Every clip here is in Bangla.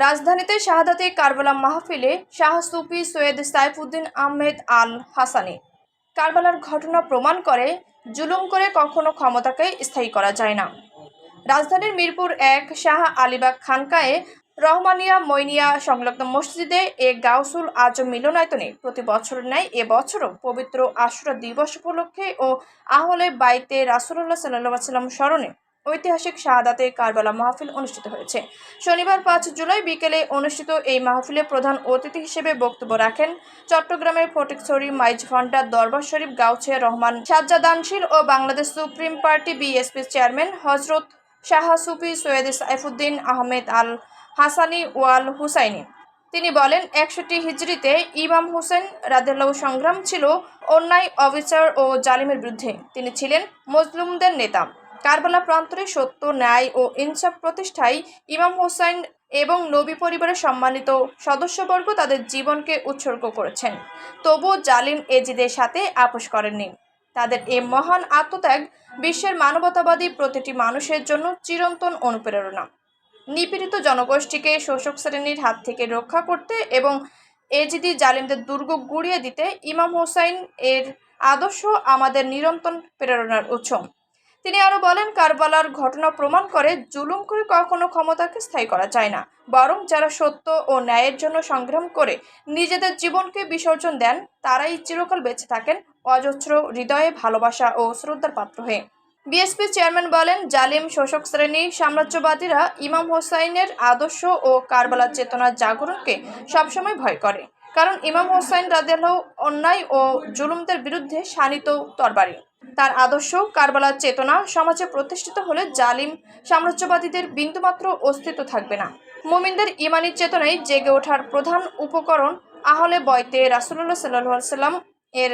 রাজধানীতে শাহাদাতে কারবালা মাহফিলে শাহ সুফি সৈয়দ সাইফুদ্দিন আহমেদ আল হাসানি। কারবালার ঘটনা প্রমাণ করে জুলুম করে কখনো ক্ষমতাকে স্থায়ী করা যায় না। রাজধানীর মিরপুর এক শাহ আলিবাগ খানকায়ে রহমানিয়া মইনিয়া সংলগ্ন মসজিদে এ গাউসুল আজম মিলনায়তনে প্রতি বছরের ন্যায় এবছরও পবিত্র আশুরা দিবস উপলক্ষে ও আহলে বাইতে রাসুল্লাহ সাল্লাহ সাল্লাম স্মরণে ঐতিহাসিক শাহাদাতে কারবালা মাহফিল অনুষ্ঠিত হয়েছে। শনিবার পাঁচ জুলাই বিকেলে অনুষ্ঠিত এই মাহফিলে প্রধান অতিথি হিসেবে বক্তব্য রাখেন চট্টগ্রামের ফটিকছড়ি মাইজভান্ডার দরবার শরীফ গাউছিয়া রহমান সাজ্জাদানশীল ও Bangladesh supreme party BSP chairman Hazrat Shah Sufi Syed Saifuddin Ahmed আল হাসানি ওয়াল হুসাইনি। তিনি বলেন, একষট্টি হিজড়িতে ইমাম হোসেন রাদেল্লাহ সংগ্রাম ছিল অন্যায়, অবিচার ও জালিমের বিরুদ্ধে। তিনি ছিলেন মজলুমদের নেতা। কারবালা প্রান্তরে সত্য, ন্যায় ও ইনসাফ প্রতিষ্ঠায় ইমাম হোসেন এবং নবী পরিবারের সম্মানিত সদস্যবর্গ তাদের জীবনকে উৎসর্গ করেছেন। তবুও জালিম এজিদের সাথে আপোষ করেননি। তাদের এ মহান আত্মত্যাগ বিশ্বের মানবতাবাদী প্রতিটি মানুষের জন্য চিরন্তন অনুপ্রেরণা। নিপীড়িত জনগোষ্ঠীকে শোষক শ্রেণির হাত থেকে রক্ষা করতে এবং এজিদি জালিমদের দুর্গ গুড়িয়ে দিতে ইমাম হোসাইন এর আদর্শ আমাদের নিরন্তর প্রেরণার উৎস। তিনি আরও বলেন, কারবালার ঘটনা প্রমাণ করে জুলুম করে কখনো ক্ষমতাকে স্থায়ী করা যায় না। বরং যারা সত্য ও ন্যায়ের জন্য সংগ্রাম করে নিজেদের জীবনকে বিসর্জন দেন, তারাই চিরকাল বেঁচে থাকেন অজস্র হৃদয়ে ভালোবাসা ও শ্রদ্ধার পাত্র হয়ে। বিএসপি চেয়ারম্যান বলেন, জালিম শোষক শ্রেণি সাম্রাজ্যবাদীরা ইমাম হোসাইনের আদর্শ ও কারবালার চেতনার জাগরণকে সবসময় ভয় করে। কারণ ইমাম হোসাইন রাদেলাহ অন্যায় ও জুলুমদের বিরুদ্ধে শানিত তরবারি। তার আদর্শ কারবালার চেতনা সমাজে প্রতিষ্ঠিত হলে জালিম সাম্রাজ্যবাদীদের বিন্দুমাত্র অস্তিত্ব থাকবে না। মুমিনদের ইমানি চেতনায় জেগে ওঠার প্রধান উপকরণ আহলে বয়তে রাসুল্লাহ সাল্লাহ সাল্লাম এর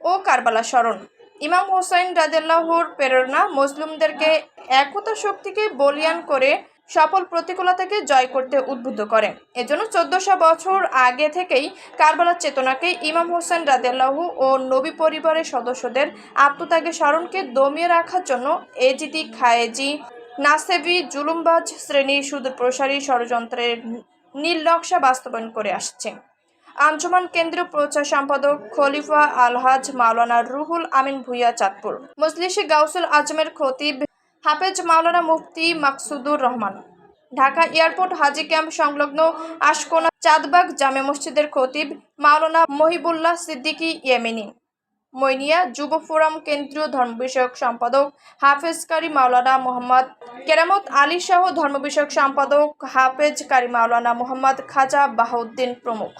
ও কারবালা স্মরণ। ইমাম হোসাইন রাজাল্লাহর প্রেরণা মুসলিমদেরকে একতা শক্তিকে বলিয়ান করে সফল প্রতিকূলতাকে জয় করতে উদ্বুদ্ধ করে এজন্য চোদ্দশো বছর আগে থেকেই কারবালার চেতনাকে ইমাম হোসেন রাদেল্লাহু ও নবী পরিবারের সদস্যদের আত্মত্যাগের স্মরণকে দমিয়ে রাখার জন্য এজিদি, খায়েজি, নাসেবি, জুলুমবাজ শ্রেণির সুদূর প্রসারী ষড়যন্ত্রের নীল নকশা বাস্তবায়ন করে আসছে। আঞ্জুমান কেন্দ্রীয় প্রচার সম্পাদক খলিফা আলহাজ মাওলানা রুহুল আমিন ভুইয়া চাঁদপুর। মজলিসে গাউসুল আজমের খতিব হাফেজ মাওলানা মুফতি মাকসুদুর রহমান। ঢাকা এয়ারপোর্ট হাজি ক্যাম্প সংলগ্ন আশকোনা চাঁদবাগ জামে মসজিদের খতিব মাওলানা মহিবুল্লাহ সিদ্দিকী ইয়েমিনি। মইনিয়া যুব ফোরাম কেন্দ্রীয় ধর্ম বিষয়ক সম্পাদক হাফেজ কারি মাওলানা মোহাম্মদ কেরামত আলী সহ ধর্ম বিষয়ক সম্পাদক হাফেজ কারি মাওলানা মোহাম্মদ খাজা বাহাউদ্দিন প্রমুখ।